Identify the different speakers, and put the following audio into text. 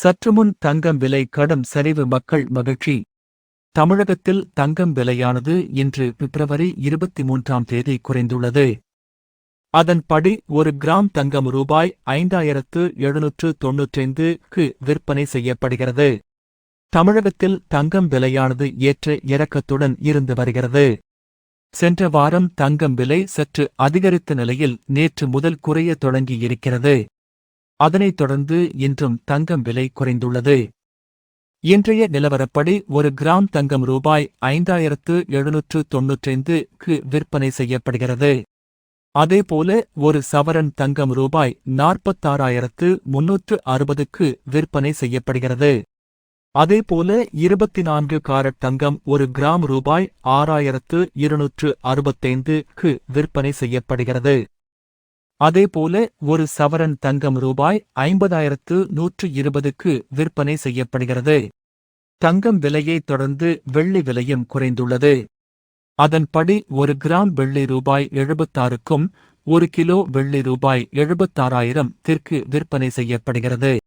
Speaker 1: சற்றுமுன் தங்கம் விலை கடும் சரிவு மக்கள் மகிழ்ச்சி. தமிழகத்தில் தங்கம் விலையானது இன்று பிப்ரவரி இருபத்தி மூன்றாம் தேதி குறைந்துள்ளது. அதன்படி ஒரு கிராம் தங்கம் ரூபாய் ஐந்தாயிரத்து எழுநூற்று தொன்னூற்றைந்து க்கு விற்பனை செய்யப்படுகிறது. தமிழகத்தில் தங்கம் விலையானது ஏற்ற இறக்கத்துடன் இருந்து வருகிறது. சென்ற வாரம் தங்கம் விலை சற்று அதிகரித்த நிலையில் நேற்று முதல் குறைய தொடங்கியிருக்கிறது. அதனைத் தொடர்ந்து இன்றும் தங்கம் விலை குறைந்துள்ளது. இன்றைய நிலவரப்படி ஒரு கிராம் தங்கம் ரூபாய் ஐந்தாயிரத்து எழுநூற்று தொன்னூற்றைந்து க்கு விற்பனை செய்யப்படுகிறது. அதேபோல ஒரு சவரன் தங்கம் ரூபாய் நாற்பத்தாறாயிரத்து முன்னூற்று அறுபதுக்கு விற்பனை செய்யப்படுகிறது. அதேபோல இருபத்தி நான்கு காரட் தங்கம் ஒரு கிராம் ரூபாய் ஆறாயிரத்து இருநூற்று அறுபத்தைந்து க்கு விற்பனை செய்யப்படுகிறது. அதேபோல ஒரு சவரன் தங்கம் ரூபாய் ஐம்பதாயிரத்து நூற்று இருபதுக்கு விற்பனை செய்யப்படுகிறது. தங்கம் விலையைத் தொடர்ந்து வெள்ளி விலையும் குறைந்துள்ளது. அதன்படி ஒரு கிராம் வெள்ளி ரூபாய் எழுபத்தாறுக்கும் ஒரு கிலோ வெள்ளி ரூபாய் எழுபத்தாறாயிரம் திற்கு விற்பனை செய்யப்படுகிறது.